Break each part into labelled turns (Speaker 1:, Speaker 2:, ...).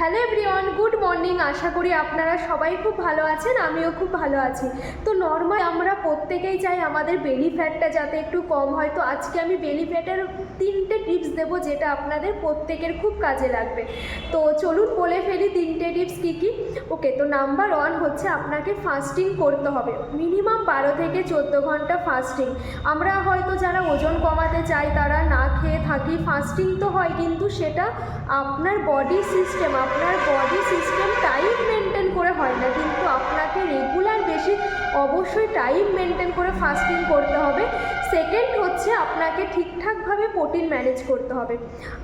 Speaker 1: Hello everyone good morning আশা করি আপনারা সবাই খুব ভালো আছেন, আমিও খুব ভালো আছি। তো নর্মাল আমরা প্রত্যেকেই চাই আমাদের বেলি ফ্যাটটা যাতে একটু কম হয়। তো আজকে আমি বেলি ফ্যাটের তিনটে টিপস দেবো যেটা আপনাদের প্রত্যেকের খুব কাজে লাগবে। তো চলুন বলে ফেলি তিনটে টিপস কী কী। ওকে তো নাম্বার ওয়ান হচ্ছে আপনাকে ফাস্টিং করতে হবে। মিনিমাম বারো থেকে চোদ্দ ঘণ্টা ফাস্টিং আমরা হয়তো যারা ওজন কমাতে চাই, তারা না খেয়ে থাকি। ফাস্টিং তো হয় কিন্তু সেটা আপনার বডি সিস্টেম আপনার বডি সিস্টেম টাইম মেনটেন করে হয় না, কিন্তু আপনাকে রেগুলার বেশি অবশ্যই টাইম মেনটেন করে ফাস্টিং করতে হবে। সেকেন্ড হচ্ছে আপনাকে ঠিকঠাকভাবে প্রোটিন ম্যানেজ করতে হবে।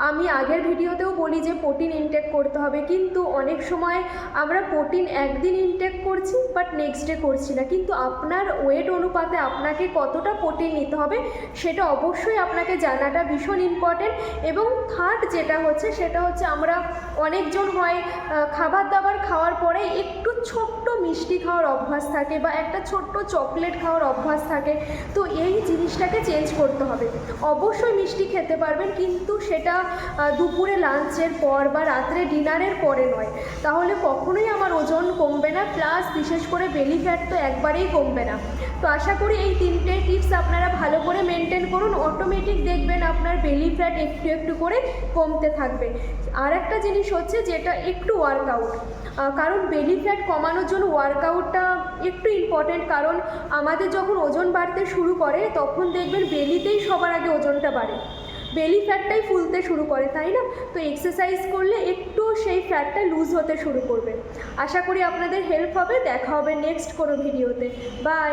Speaker 1: আমি আগের ভিডিওতেও বলি যে প্রোটিন ইনটেক করতে হবে, কিন্তু অনেক সময় আমরা প্রোটিন একদিন ইনটেক করছি বাট নেক্সট ডে করছি না। কিন্তু আপনার ওয়েট অনুপাতে আপনাকে কতটা প্রোটিন নিতে হবে, সেটা অবশ্যই আপনাকে জানাটা ভীষণ ইম্পর্টেন্ট এবং থার্ড যেটা হচ্ছে, সেটা হচ্ছে আমরা অনেকজন হয় খাবার দাবার খাওয়ার পরে একটু ছোট্ট খাওয়ার অভ্যাস থাকে বা একটা ছোট্ট চকলেট খাওয়ার অভ্যাস থাকে, তো এই জিনিসটাকে চেঞ্জ করতে হবে। অবশ্যই মিষ্টি খেতে পারবেন, কিন্তু সেটা দুপুরে লাঞ্চের পর বা রাত্রে ডিনারের পরে নয়। তাহলে কখনোই আমার ওজন কমবে না প্লাস বিশেষ করে বেলি ফ্যাট তো একবারেই কমবে না। তো আশা করি এই তিনটে টিপস আপনারা ভালো করে মেনটেন করুন অটোমেটিক দেখবেন আপনার বেলি ফ্যাট একটু একটু করে কমতে থাকবে। আর একটা জিনিস হচ্ছে যেটা একটু ওয়ার্কআউট কারণ বেলি ফ্যাট কমানোর জন্য ওয়ার্কআউটটা একটু ইম্পর্টেন্ট কারণ আমাদের যখন ওজন বাড়তে শুরু করে, তখন দেখবেন বেলিতেই সবার আগে ওজনটা বাড়ে। বেলি ফ্যাটটাই ফুলতে শুরু করে, তাই না? তো এক্সারসাইজ করলে একটু সেই ফ্যাটটা লুজ হতে শুরু করবে। আশা করি আপনাদের হেল্প হবে, দেখা হবে নেক্সট কোনো ভিডিওতে বাই